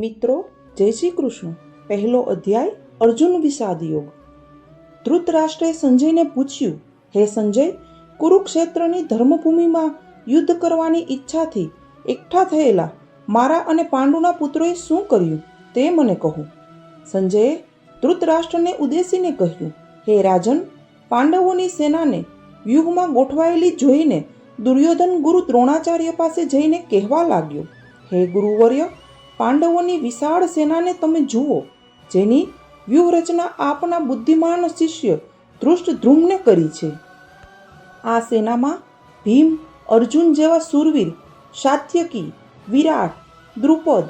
મિત્રો, જય શ્રી કૃષ્ણ. પહેલો અધ્યાય, અર્જુન વિષાદ યોગ. ધૃતરાષ્ટ્રે સંજયને પૂછ્યું, હે સંજય, કુરુક્ષેત્રની ધર્મભૂમિમાં યુદ્ધ કરવાની ઈચ્છાથી એકઠા થયેલા મારા અને પાંડુના પુત્રોએ શું કર્યું તે મને કહો. સંજયે ધૃતરાષ્ટ્રને ઉદ્દેશીને કહ્યું, હે રાજન, પાંડવોની સેનાને વ્યૂહમાં ગોઠવાયેલી જોઈને દુર્યોધન ગુરુ દ્રોણાચાર્ય પાસે જઈને કહેવા લાગ્યો, હે ગુરુવર્ય પાંડવોની વિશાળ સેનાને તમે જુઓ. જેની વ્યૂહરચના આપના બુદ્ધિમાન શિષ્ય ધૃષ્ટધ્રુમને કરી છે. આ સેનામાં ભીમ, અર્જુન જેવા સુરવીર, સાત્યકી, વિરાટ, દ્રુપદ,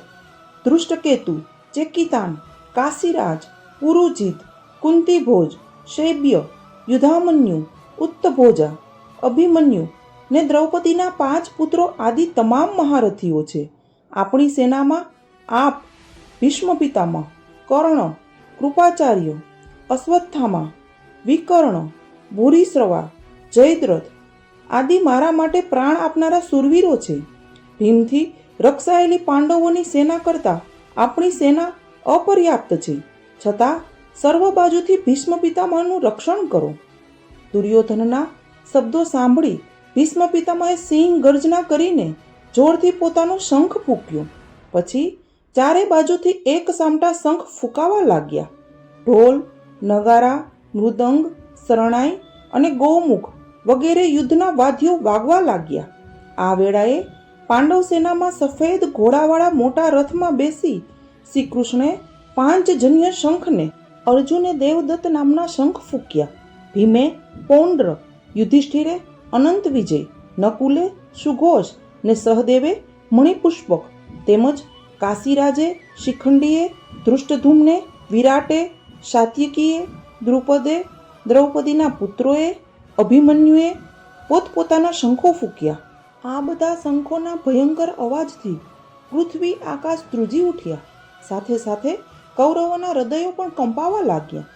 ધૃષ્ટકેતુ, ચેકિતાન, કાશીરાજ, પુરુજીત, કુંતીભોજ, શૈબ્ય યુધામન્યુ ઉત્તભોજા, અભિમન્યુ ને દ્રૌપદીના પાંચ પુત્રો આદિ તમામ મહારથીઓ છે. આપણી સેનામાં આપ ભીષ્મ પિતામહ કર્ણ, કૃપાચાર્ય, અશ્વત્થામા, વિકર્ણ, ભૂરીશ્રવા, જયદ્રથ આદિ મારા માટે પ્રાણ આપનારા સુરવીરો છે. ભીમથી રક્ષાયેલી પાંડવોની સેના કરતાં આપણી સેના અપર્યાપ્ત છે. છતાં સર્વ બાજુથી ભીષ્મ પિતામહનું રક્ષણ કરો. દુર્યોધનના શબ્દો સાંભળી ભીષ્મ પિતામહે સિંહ ગર્જના કરીને જોરથી પોતાનો શંખ ફૂંક્યો. પછી ચારે બાજુથી એક સામટા શંખ ફૂંકાવા લાગ્યા. ઢોલ, નગારા, મૃદંગ, શરણાઈ અને ગૌમુખ વગેરે યુદ્ધના વાદ્યો વાગવા લાગ્યા. આ વેળાએ પાંડવ સેનામાં સફેદ ઘોડાવાળા મોટા રથમાં બેસી શ્રી કૃષ્ણે પાંચજન્ય શંખને અર્જુને દેવદત્ત નામના શંખ ફૂંક્યા. ભીમે, પૌંડ્ર, યુધિષ્ઠિરે, અનંત વિજય, નકુલે, સુઘોષ ને સહદેવે મણિપુષ્પક તેમજ કાશીરાજે, શિખંડીએ, ધૃષ્ટધુમને, વિરાટે, સાત્યકીએ, દ્રુપદે, દ્રૌપદીના પુત્રોએ, અભિમન્યુએ પોતપોતાના શંખો ફૂંક્યા. આ બધા શંખોના ભયંકર અવાજથી પૃથ્વી આકાશ ધ્રુજી ઉઠ્યા. સાથે સાથે કૌરવોના હૃદયો પણ કંપાવા લાગ્યા.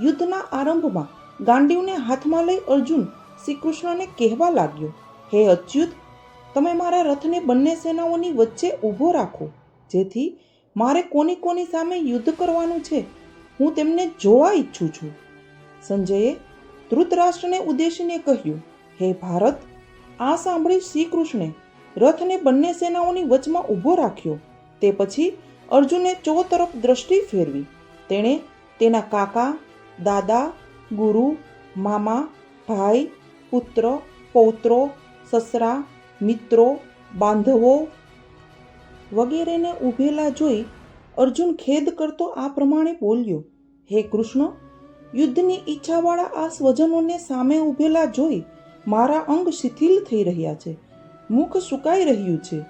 યુદ્ધના આરંભમાં ગાંડીવને હાથમાં લઈ અર્જુન શ્રી કૃષ્ણને કહેવા લાગ્યો, હે અચ્યુત, તમે મારા રથને બંને સેનાઓની વચ્ચે ઊભો રાખો. જેથી મારે કોની કોની સામે યુદ્ધ કરવાનું છે, હું તેમને જોવા ઈચ્છું છું. સંજયે ધૃતરાષ્ટ્રને ઉદ્દેશીને કહ્યું, હે ભારત, આ સાંભળી શ્રી કૃષ્ણે રથને બંને સેનાઓની વચમાં ઊભો રાખ્યો. તે પછી અર્જુને ચો તરફ દ્રષ્ટિ ફેરવી. તેણે તેના કાકા, દાદા, ગુરુ, મામા, ભાઈ, પુત્ર, પૌત્રો, સસરા, મિત્રો, બાંધવો વગેરેને ઊભેલા જોઈ અર્જુન ખેદ કરતો આ પ્રમાણે બોલ્યો, હે કૃષ્ણ, યુદ્ધની ઈચ્છાવાળા આ સ્વજનોને સામે ઊભેલા જોઈ મારા અંગ શિથિલ થઈ રહ્યા છે. મુખ સુકાઈ રહ્યું છે.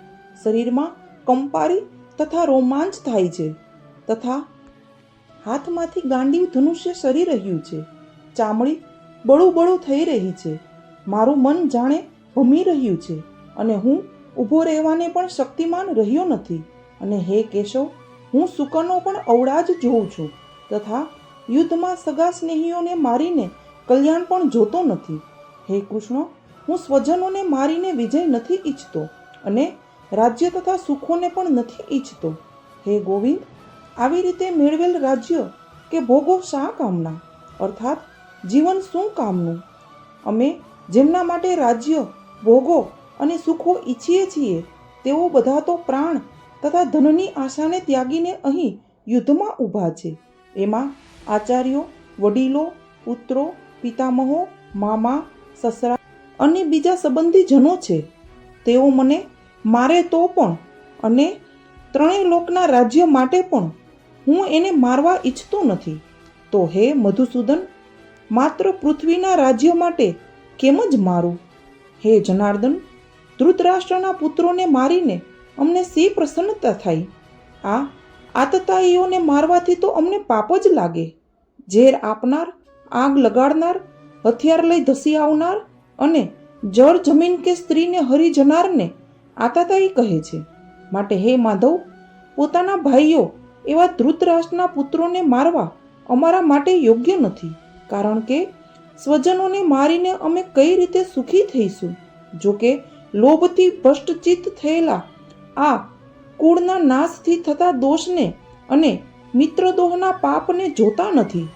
શરીરમાં કંપારી તથા રોમાંચ થાય છે તથા હાથમાંથી ગાંડી ધનુષ્ય સરી રહ્યું છે. ચામડી બળું બળું થઈ રહી છે. મારું મન જાણે ભમી રહ્યું છે અને હું ઊભો રહેવાને પણ શક્તિમાન રહ્યો નથી. અને હે કેશવ, હું સુકનો પણ અવળા જ જોઉં છું, તથા યુદ્ધમાં સગા સ્નેહીઓને મારીને કલ્યાણ પણ જોતો નથી. હે કૃષ્ણ, હું સ્વજનોને મારીને વિજય નથી ઈચ્છતો અને રાજ્ય તથા સુખોને પણ નથી ઈચ્છતો. હે ગોવિંદ, આવી રીતે મેળવેલ રાજ્ય કે ભોગો શા કામના? અર્થાત, જીવન શું કામનું? અમે જેમના માટે રાજ્ય, ભોગો અને સુખો ઈચ્છીએ છીએ. તેઓ બધા તો પ્રાણ તથા ધનની આશાને ત્યાગીને અહીં યુદ્ધમાં ઊભા છે. એમાં આચાર્યો, વડીલો, પુત્રો, પિતામહો, મામા, સસરા અને બીજા સંબંધી જનો છે. તેઓ મને મારે તો પણ અને ત્રણેય લોકના રાજ્ય માટે પણ હું એને મારવા ઈચ્છતો નથી. તો હે મધુસૂદન, માત્ર પૃથ્વીના રાજ્ય માટે કેમ જ મારું? હે જનાર્દન ધૃતરાષ્ટ્રના પુત્રોને મારીને અમને સી પ્રસન્નતા થઈ? આ આતતાઈઓને મારવાથી તો અમને પાપ જ લાગે. ઝેર આપનાર, આગ લગાડનાર, હથિયાર લઈ ધસી આવનાર અને જળ જમીન કે સ્ત્રીને હરી જનારને આતાતાઈ કહે છે. માટે હે માધવ, પોતાના ભાઈઓ એવા ધૃતરાષ્ટ્રના પુત્રોને મારવા અમારા માટે યોગ્ય નથી. કારણ કે સ્વજનોને મારીને અમે કઈ રીતે સુખી થઈશું? જો કે લોભથી ભ્રષ્ટચિત્ત થયેલા. આ કુળના નાશથી થતા દોષને અને મિત્રદોહના પાપને જોતા નથી.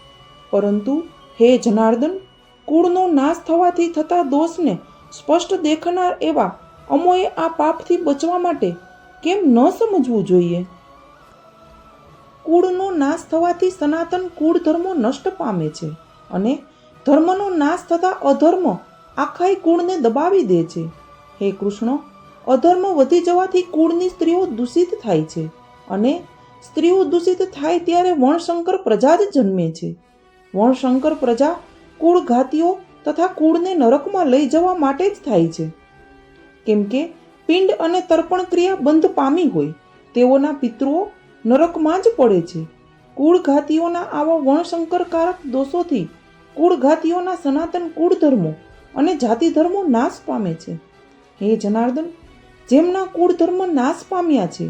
પરંતુ હે જનાર્દન, કુળનો નાશ થવાથી થતા દોષને સ્પષ્ટ દેખનાર એવા અમોએ આ પાપથી બચવા માટે કેમ ન સમજવું જોઈએ? કુળનો નાશ થવાથી સનાતન કુળ ધર્મો નષ્ટ પામે છે અને ધર્મનો નાશ થતા અધર્મ આખાય કુળને દબાવી દે છે. હે કૃષ્ણ, અધર્મ વધી જવાથી કુળની સ્ત્રીઓ દૂષિત થાય છે અને સ્ત્રીઓ દૂષિત થાય ત્યારે વણશંકર પ્રજા જ જન્મે છે. વણશંકર પ્રજા કુળઘાતીઓ તથા કુળને નરકમાં લઈ જવા માટે જ થાય છે. કેમ કે પિંડ અને તર્પણ ક્રિયા બંધ પામી હોય, તેઓના પિતૃઓ નરકમાં જ પડે છે. કુળઘાતીઓના આવા વણશંકરકારક દોષોથી કુળઘાતીઓના સનાતન કુળ ધર્મો અને જાતિ ધર્મો નાશ પામે છે. હે જનાર્દન, જેમના કુળ ધર્મ નાશ પામ્યા છે,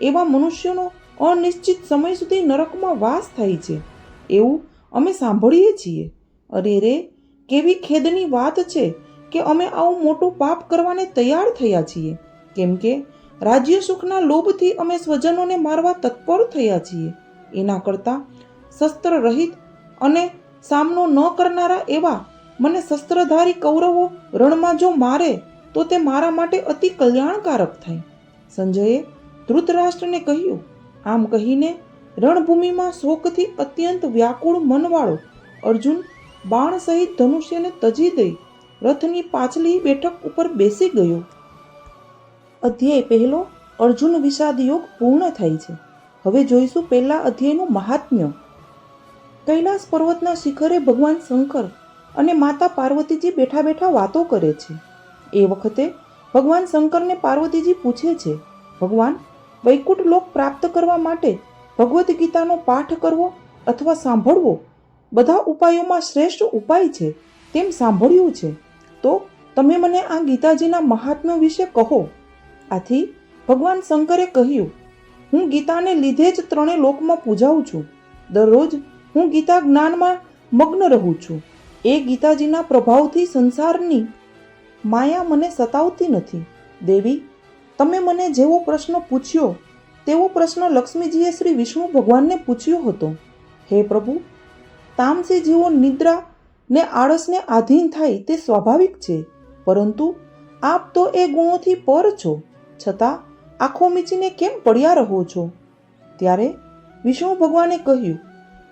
એવા મનુષ્યોનો અનિશ્ચિત સમય સુધી નરકમાં વાસ થાય છે. એવું અમે સાંભળીએ છીએ. અરે રે, કેવી ખેદની વાત છે કે અમે આવું મોટું પાપ કરવાને તૈયાર થયા છીએ. કેમ કે રાજ્ય સુખના લોભથી અમે સ્વજનોને મારવા તત્પર થયા છીએ. એના કરતાં શસ્ત્ર રહિત અને સામનો ન કરનારા એવા મને શસ્ત્રધારી કૌરવો રણમાં જો મારે તો તે મારા માટે અતિ કલ્યાણકારક થાય સંજયે ધૃતરાષ્ટ્રને કહ્યું, આમ કહીને રણભૂમિમાં શોકથી અત્યંત વ્યાકુળ મનવાળો અર્જુન બાણ સહિત ધનુષ્યને તજી દઈ રથની પાછલી બેઠક ઉપર બેસી ગયો. અધ્યાય પહેલો, અર્જુન વિષાદ યોગ પૂર્ણ થાય છે. હવે જોઈશું પહેલા અધ્યાયનું મહાત્મ્ય. કૈલાસ પર્વતના શિખરે ભગવાન શંકર અને માતા પાર્વતીજી બેઠા બેઠા વાતો કરે છે. એ વખતે ભગવાન શંકરને પાર્વતીજી પૂછે છે, ભગવાન, વૈકુંઠ લોક પ્રાપ્ત કરવા માટે ભગવદ્ ગીતાનો પાઠ કરવો અથવા સાંભળવો? બધા ઉપાયોમાં શ્રેષ્ઠ ઉપાય છે, તેમ સાંભળ્યું છે. તો તમે મને આ ગીતાજીના મહાત્મ્ય વિશે કહો. આથી ભગવાન શંકરે કહ્યું, હું ગીતાને લીધે જ ત્રણે લોકમાં પૂજાવું છું. દરરોજ હું ગીતા જ્ઞાનમાં મગ્ન રહું છું. એ ગીતાજીના પ્રભાવથી સંસારની માયા મને સતાવતી નથી. દેવી, તમે મને જેવો પ્રશ્ન પૂછ્યો, તેવો પ્રશ્ન લક્ષ્મીજીએ શ્રી વિષ્ણુ ભગવાનને પૂછ્યો હતો. હે પ્રભુ, તામસી જીવો નિદ્રા ને આળસને આધીન થાય તે સ્વાભાવિક છે, પરંતુ આપ તો એ ગુણોથી પર છો, છતાં આંખો મીચીને કેમ પડ્યા રહો છો? ત્યારે વિષ્ણુ ભગવાને કહ્યું,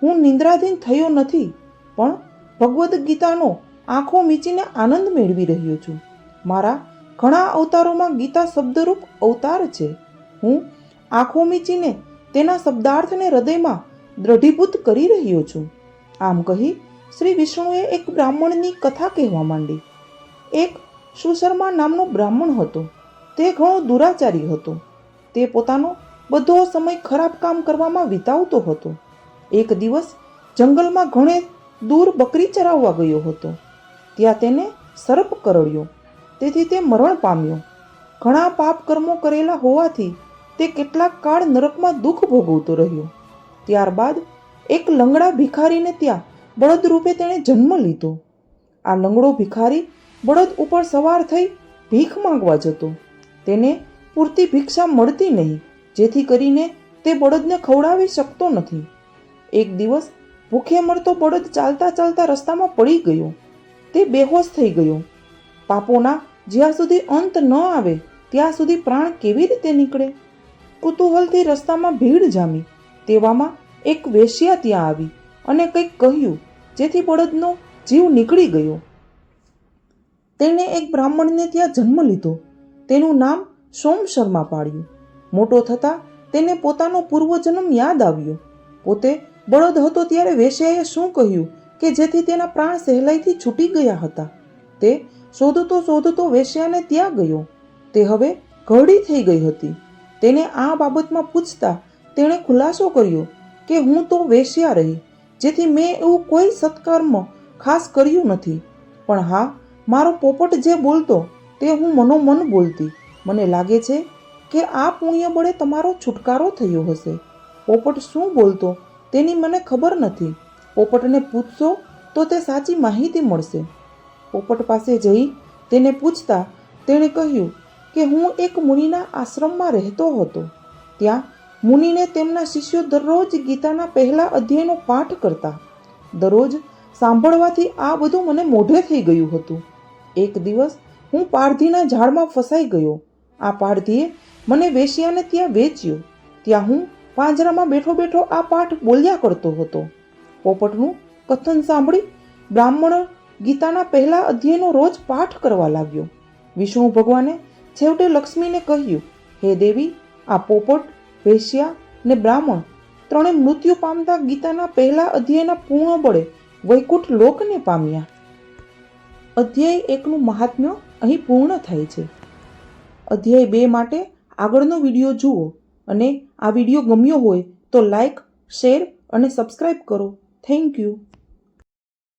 હું નિંદ્રાધીન થયો નથી, પણ ભગવદ્ ગીતાનો આંખો મીચીને આનંદ મેળવી રહ્યો છું. મારા ઘણા અવતારોમાં ગીતા શબ્દરૂપ અવતાર છે. હું આંખો મીચીને તેના શબ્દાર્થને હૃદયમાં દ્રઢીભૂત કરી રહ્યો છું. આમ કહી શ્રી વિષ્ણુએ એક બ્રાહ્મણની કથા કહેવા માંડી. એક સુશર્મા નામનો બ્રાહ્મણ હતો. તે ઘણો દુરાચારી હતો. તે પોતાનો બધો સમય ખરાબ કામ કરવામાં વિતાવતો હતો. એક દિવસ જંગલમાં ઘણે દૂર બકરી ચરાવવા ગયો હતો. ત્યાં તેને સર્પ કરડ્યો. તેથી તે મરણ પામ્યો. ઘણા પાપ કર્મો કરેલા હોવાથી તે કેટલાક કાળ નરકમાં દુઃખ ભોગવતો રહ્યો. ત્યારબાદ એક લંગડા ભિખારીને ત્યાં બળદ રૂપે તેણે જન્મ લીધો. આ લંગડો ભિખારી બળદ ઉપર સવાર થઈ ભીખ માંગવા જતો. તેને પૂરતી ભિક્ષા મળતી નહીં, જેથી કરીને તે બળદને ખવડાવી શકતો નથી. એક દિવસ ભૂખે મળતો બળદ ચાલતા ચાલતા રસ્તામાં પડી ગયો. તે બેહોશ થઈ ગયો. પાપોના જ્યાં સુધી અંત ન આવે, ત્યાં સુધી પ્રાણ કેવી રીતે નીકળે? કુતૂહલથી રસ્તામાં ભીડ જામી. તેવામાં એક વેશ્યા ત્યાં આવી અને કંઈક કહ્યું, જેથી બળદનો જીવ નીકળી ગયો. તેણે એક બ્રાહ્મણને ત્યાં જન્મ લીધો. તેનું નામ સોમ શર્મા પાડ્યું. મોટો થતાં તેને પોતાનો પૂર્વજન્મ યાદ આવ્યો. પોતે બળદ હતો ત્યારે વેશ્યાએ શું કહ્યું? કે જેથી તેના પ્રાણ સહેલાઈથી છૂટી ગયા હતા. તે શોધતો શોધતો વેશ્યાને ત્યાં ગયો. તે હવે ઘરડી થઈ ગઈ હતી. તેને આ બાબતમાં પૂછતા તેણે ખુલાસો કર્યો કે હું તો વેશ્યા રહી, જેથી મેં એવું કોઈ સત્કર્મ ખાસ કર્યું નથી. પણ હા, મારો પોપટ જે બોલતો તે હું મનોમન બોલતી. મને લાગે છે કે આ પુણ્ય બળે તમારો છુટકારો થયો હશે. પોપટ શું બોલતો તેની મને ખબર નથી. પોપટને પૂછશો તો તે સાચી માહિતી મળશે. પોપટ પાસે જઈ તેને પૂછતા તેણે કહ્યું કે હું એક મુનિના આશ્રમમાં રહેતો હતો. ત્યાં મુનિને તેમના શિષ્યો દરરોજ ગીતાના પહેલા અધ્યાયનો પાઠ કરતા. દરરોજ સાંભળવાથી આ બધું મને મોઢે થઈ ગયું હતું. એક દિવસ હું પારધીના ઝાડમાં ફસાઈ ગયો. આ પારધીએ મને વેશ્યાને ત્યાં વેચ્યો. ત્યાં હું પાંજરામાં બેઠો બેઠો આ પાઠ બોલ્યા કરતો હતો. પોપટનું કથન સાંભળી બ્રાહ્મણ ગીતાના પહેલા અધ્યાયનો રોજ પાઠ કરવા લાગ્યો. વિષ્ણુ ભગવાને છેવટે લક્ષ્મીને કહ્યું, હે દેવી, આ પોપટ વેશ્યા ને બ્રાહ્મણ ત્રણે મૃત્યુ પામતા ગીતાના પહેલા અધ્યાયના પૂર્ણ બળે વૈકુંઠ લોકને પામ્યા. અધ્યાય એકનું મહાત્મ્ય અહીં પૂર્ણ થાય છે. અધ્યાય બે માટે આગળનો વીડિયો જુઓ અને આ વીડિયો ગમ્યો હોય તો લાઈક, શેર અને સબસ્ક્રાઈબ કરો. Thank you.